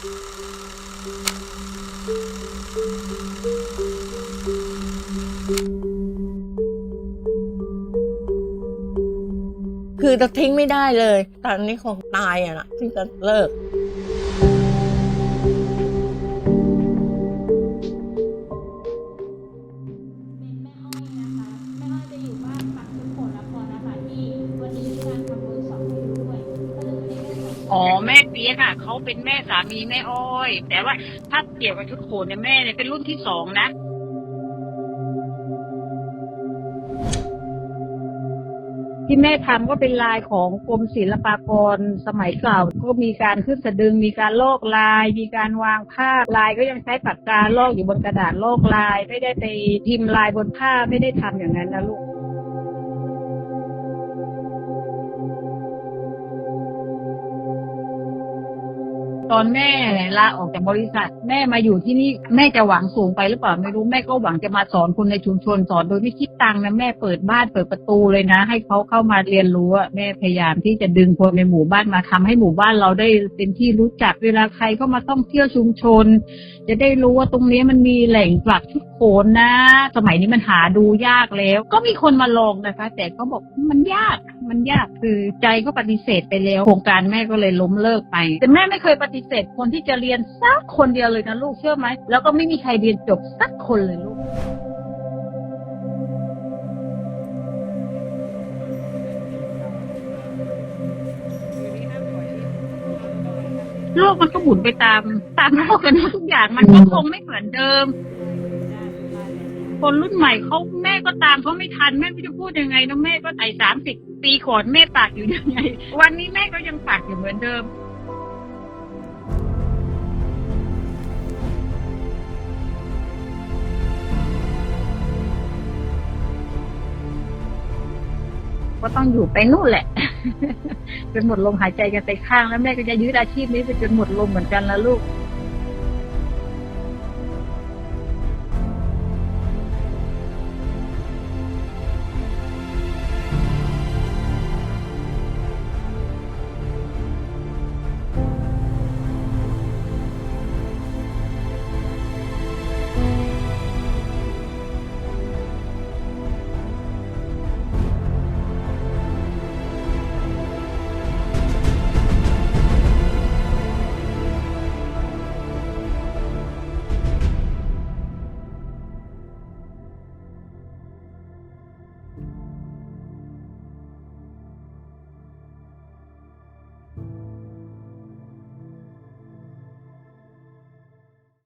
คือจะทิ้งไม่ได้เลยตอนนี้คงตายอะนะที่จะเลิก อ๋อแม่เปียกอะเขาเป็นแม่สามีแม่อ้อย แต่ว่าถ้าเกี่ยวกับชุดโขนเนี่ยแม่เนี่ยเป็นรุ่นที่สองนะ ที่แม่ทำก็เป็นลายของกรมศิลปากรสมัยเก่าก็มีการขึ้นสะดึง มีการลอกลาย มีการวางผ้าลายก็ยังใช้ปากกาลอกอยู่บนกระดาษลอกลาย ไม่ได้ไปพิมพ์ลายบนผ้าไม่ได้ทำอย่างนั้นนะลูก ตอนแม่ลาออกจากบริษัท แม่มาอยู่ที่นี่แม่จะหวังสูงไปหรือเปล่าไม่รู้แม่ก็หวังจะมาสอนคนในชุมชนสอนโดยไม่คิดตังค์นะแม่เปิดบ้านเปิดประตูเลยนะ ให้เขาเข้ามาเรียนรู้แม่พยายามที่จะดึงคนในหมู่บ้านมาทำให้หมู่บ้านเราได้เป็นที่รู้จักเวลาใครก็มาท่องเที่ยวชุมชน จะได้รู้ว่าตรงนี้มันมีแหล่งปลักชุดโขนนะ สมัยนี้มันหาดูยากแล้ว ก็มีคนมาลองนะคะ แต่เขาบอกมันยาก มันยากคือใจก็ปฏิเสธไปแล้วโครงการแม่ก็เลยล้มเลิกไป แต่แม่ไม่เคยปฏิเสธคนที่จะเรียนสักคนเดียวเลยนะลูกเชื่อไหมแล้วก็ไม่มีใครเรียนจบสักคนเลยลูกโลกมันก็หมุนไปตามตามโลกกันทุกอย่างมันก็คงไม่เหมือนเดิม คนรุ่นใหม่เขาแม่ก็ตามเขาไม่ทันแม่ไม่รู้จะพูดยังไงนะแม่ก็ไต่สามสิบปีก่อนแม่ปากอยู่ยังไง วันนี้แม่ก็ยังปากอยู่เหมือนเดิมก็ต้องอยู่ไปนู่นแหละจนหมดลมหายใจกันไปข้างแล้วแม่ก็จะยืดอาชีพนี้ไปจนหมดลมเหมือนกันแล้วลูก